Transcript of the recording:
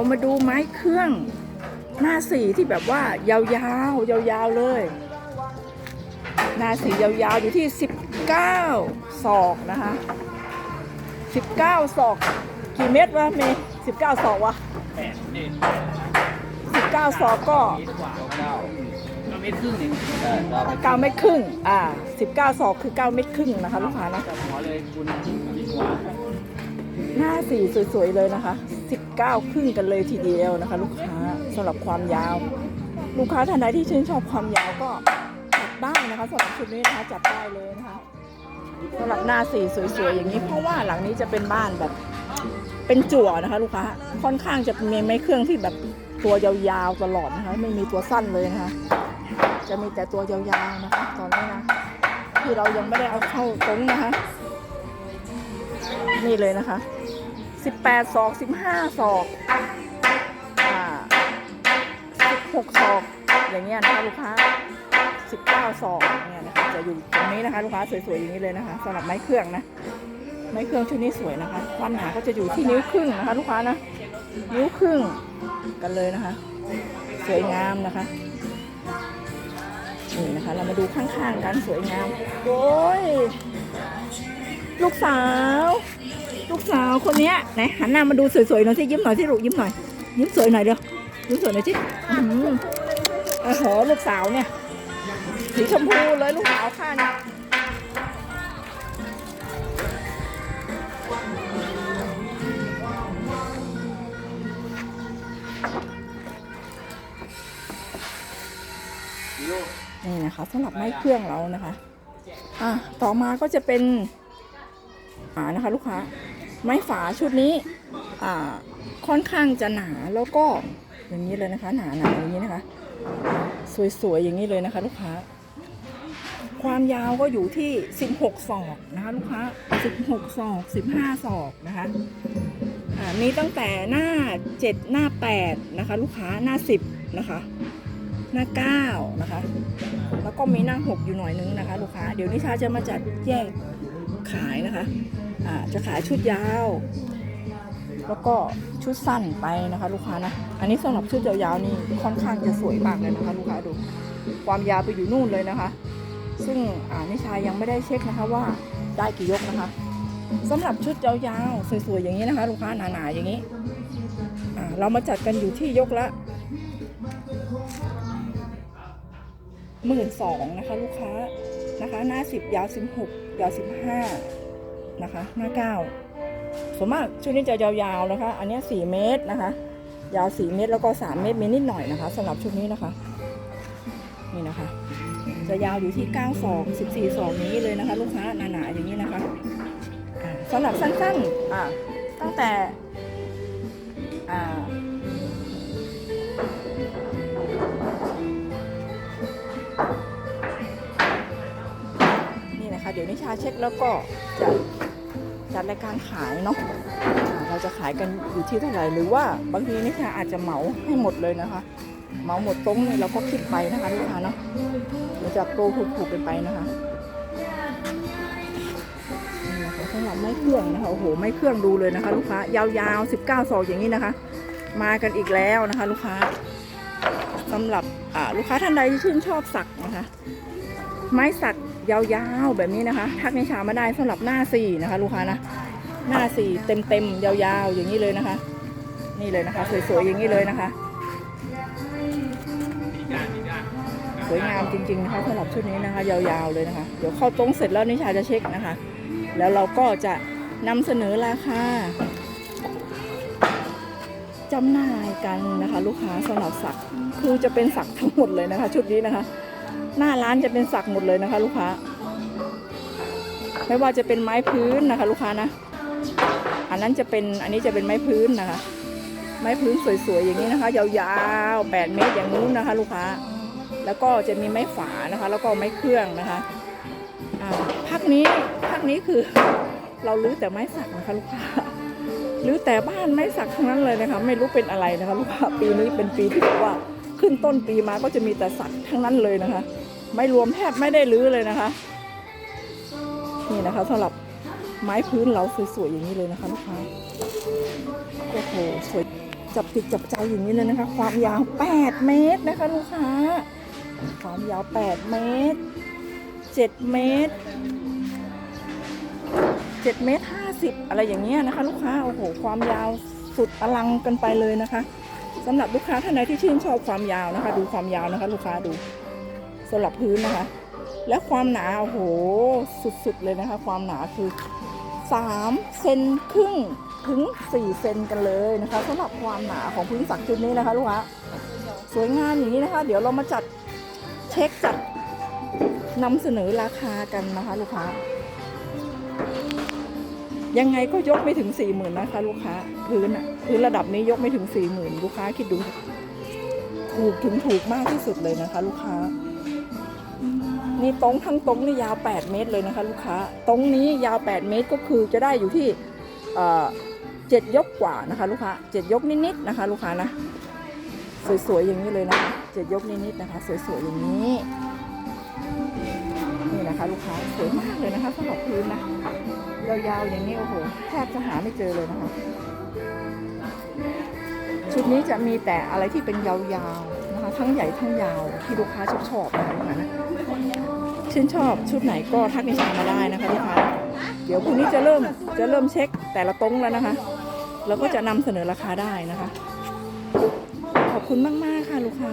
เรามาดูไม้เครื่อง หน้าสีที่แบบว่ายาวๆยาวๆเลย หน้าสียาวๆอยู่ที่ 19 ศอกนะคะ19 ศอก กี่เม็ดวะเมย์19 ศอกวะ19 ศอกก็เมตรกว่าเก้าเก้าเมตรครึ่งองเออเราไป9เม็ดครึ่งอ่าศอกคือ9เม็ดครึ่งนะคะลูกค้านะหัวเลยคุณหัวหน้าสีสวยๆเลยนะคะสิ 19ครึ่งกันเลยทีเดียวนะคะ ลูกค้าสำหรับความยาว ลูกค้าท่านใดที่ชื่นชอบความยาวก็จัดได้นะคะสำหรับชุดนี้นะคะจัดได้เลยนะคะสำหรับหน้าสีสวยๆอย่างนี้ เพราะว่าหลังนี้จะเป็นบ้านแบบ เป็นจั่วนะคะ ลูกค้าค่อนข้างจะมีไม้เครื่องที่แบบตัวยาวๆตลอดนะคะ ไม่มีตัวสั้นเลยนะคะ จะมีแต่ตัวยาวๆนะคะตอนนี้นะที่เรายังไม่ได้เอาเข้าตรงนะคะ นี่เลยนะคะ 18ศอก15ศอกอ่า16ศอกอย่างเงี้ยนะคะลูกค้า19ศอกเนี่ยนะคะจะอยู่ตรงนี้นะคะลูกค้าสวยๆอย่างนี้เลยนะคะสำหรับไม้เครื่องนะไม้เครื่องชุดนี้สวยนะคะความหนาก็จะอยู่ที่นิ้วครึ่งนะคะ ลูกค้านะนิ้วครึ่งกันเลยนะคะ สวยงามนะคะนี่นะคะ เรามาดูข้างๆกันสวยงามโอ้ยลูกสาว ลูกสาวคนเนี้ยไหนหันหน้ามาดูสวยๆหน่อยสิยิ้มหน่อยสิลูกยิ้มหน่อยยิ้มสวยหน่อยเดียวยิ้มสวยหน่อยสิอือหอโอ้โหลูกสาวเนี่ยสีชมพูเลยลูกสาวข้าเนี่ยนี่นะคะสำหรับไม้เครื่องเรานะคะ อะต่อมาก็จะเป็นฝานะคะ ลูกค้า ไม้ฝาชุดนี้ค่อนข้างจะหนาแล้วก็อย่างนี้เลยนะคะ หนาหนาอย่างนี้นะคะ สวยๆอย่างนี้เลยนะคะ ลูกค้า ความยาวก็อยู่ที่ 16 ศอกนะคะลูกค้า 16 ศอก 15 ศอกนะคะอ่ามีตั้งแต่หน้า 7 หน้า 8 นะคะ ลูกค้าหน้า 10 นะคะ หน้า 9 นะคะ แล้วก็มีหน้า 6 อยู่หน่อยนึงนะคะ ลูกค้า เดี๋ยวนิชาจะมาจัดแยกขายนะคะ จะขายชุดยาว แล้วก็ชุดสั้นไปนะคะ ลูกค้านะ อันนี้สำหรับชุดยาวๆนี่ค่อนข้างจะสวยมากเลยนะคะ ลูกค้าดูความยาวไปอยู่นู่นเลยนะคะ ซึ่งอ่านิชายังไม่ได้เช็คนะคะว่าได้กี่ยกนะคะสำหรับชุดยาวๆสวยๆอย่างนี้นะคะ ลูกค้าหนาๆอย่างนี้เรามาจัดกันอยู่ที่ยกละหมื่นสองนะคะ ลูกค้านะคะ หน้าสิบยาวสิบหกยาวสิบห้า นะคะ หน้าเก้าส่วนมากชุดนี้จะยาวๆนะคะ อันนี้สี่เมตรนะคะ ยาวสี่เมตรแล้วก็สามเมตรมีนิดหน่อยนะคะสำหรับชุดนี้นะคะ นี่นะคะ จะยาวอยู่ที่9ศอก14ศอกนี้เลยนะคะ ลูกค้าหนาๆอย่างนี้นะคะอ่าสำหรับสั้นๆอ่าตั้งแต่อ่านี่นะคะเดี๋ยวนิชาเช็คแล้วก็จะ จัดรายการขายเนาะเราจะขายกันอยู่ที่เท่าไหร่หรือว่าบางทีนิชาอาจจะเหมาให้หมดเลยนะคะเหมาหมดตรงนี้เราก็คิดไปนะคะลูกค้าเนาะเราจะโปรถูกๆกันไปนะคะนี่สำหรับไม้เครื่องนะคะโอ้โหไม้เครื่องดูเลยนะคะ ลูกค้ายาวๆ19ศอกอย่างนี้นะคะ มากันอีกแล้วนะคะ ลูกค้าสำหรับลูกค้าท่านใดที่ชื่นชอบสักนะคะ ไม้สัก ยาวๆแบบนี้นะคะ ทักในชามาได้สำหรับหน้าสี่นะคะ ลูกค้านะหน้าสี่เต็มๆยาวๆอย่างนี้เลยนะคะ นี่เลยนะคะ สวยๆอย่างนี้เลยนะคะ สวยงามจริงๆนะคะสำหรับชุดนี้นะคะ ยาวๆเลยนะคะ เดี๋ยวเข้าตรงเสร็จแล้วนิชาจะเช็คนะคะ แล้วเราก็จะนำเสนอราคาจำหน่ายกันนะคะ ลูกค้าสำหรับสักคือจะเป็นสักทั้งหมดเลยนะคะ ชุดนี้นะคะ หน้าร้านจะเป็นสักหมดเลยนะคะ ลูกค้า ไม่ว่าจะเป็นไม้พื้นนะคะ ลูกค้านะ อันนั้นจะเป็นอันนี้จะเป็นไม้พื้นนะคะ ไม้พื้นสวยๆอย่างนี้นะคะ ยาวๆ 8 เมตรอย่างนู้นนะคะ ลูกค้า แล้วก็จะมีไม้ฝานะคะ แล้วก็ไม้เครื่องนะคะอ่าพักนี้พักนี้คือเราลื้อแต่ไม้สักนะคะลูกค้าลื้อแต่บ้านไม้สักทั้งนั้นเลยนะคะ ไม่รู้เป็นอะไรนะคะ ลูกค้าปีนี้เป็นปีที่แบบว่า ขึ้นต้นปีมาก็จะมีแต่สักทั้งนั้นเลยนะคะ ไม่รวมแทบไม่ได้ลื้อเลยนะคะ นี่นะคะสำหรับไม้พื้นเราสวยๆอย่างนี้เลยนะคะลูกค้าโอ้โหสวยจับติดจับใจอย่างนี้เลยนะคะ ความยาว 8 เมตรนะคะลูกค้า ความยาว 8 เมตร 7 เมตร 7 เมตร 50 อะไรอย่างเงี้ยนะคะ ลูกค้าโอ้โหความยาวสุดอลังกันไปเลยนะคะ สำหรับลูกค้าท่านใดที่ชื่นชอบความยาวนะคะ ดูความยาวนะคะ ลูกค้าดูสำหรับพื้นนะคะ และความหนาโอ้โหสุดๆเลยนะคะ ความหนาคือ3เซนครึ่งถึง 4 เซนกันเลยนะคะสำหรับความหนาของพื้นสักชุดนี้นะคะลูกค้าสวยงามอย่างนี้นะคะ เดี๋ยวเรามาจัดเช็คจัดนำเสนอราคากันนะคะ ลูกค้า ยังไงก็ยกไม่ถึงสี่หมื่นนะคะ ลูกค้าพื้นอะพื้นระดับนี้ยกไม่ถึงสี่หมื่นลูกค้าคิดดู ถูกถึงถูกมากที่สุดเลยนะคะ ลูกค้านี่ตรงทั้งตรงนี่ยาว 8 เมตรเลยนะคะ ลูกค้าตรงนี้ยาว 8 เมตรก็คือจะได้อยู่ที่เจ็ดยกกว่านะคะ ลูกค้าเจ็ดยกนิดๆนะคะ ลูกค้านะสวยๆอย่างนี้เลยนะคะเจ็ดยกนิดๆนะคะ สวยๆอย่างนี้นี่นะคะ ลูกค้าสวยมากเลยนะคะสำหรับพื้นนะ ยาวๆอย่างนี้โอ้โหแทบจะหาไม่เจอเลยนะคะ ชุดนี้จะมีแต่อะไรที่เป็นยาวๆนะคะ ทั้งใหญ่ทั้งยาวที่ลูกค้าชอบชอบๆนะคะลูกค้านชื่นชอบชุดไหนก็ทักนิชามาได้นะคะลูกค้าเดี๋ยวพรุ่งนี้จะเริ่มจะเริ่มเช็คแต่ละตรงแล้วนะคะแล้วก็จะนำเสนอราคาได้นะคะ ขอบคุณมาก ๆ ค่ะลูกค้า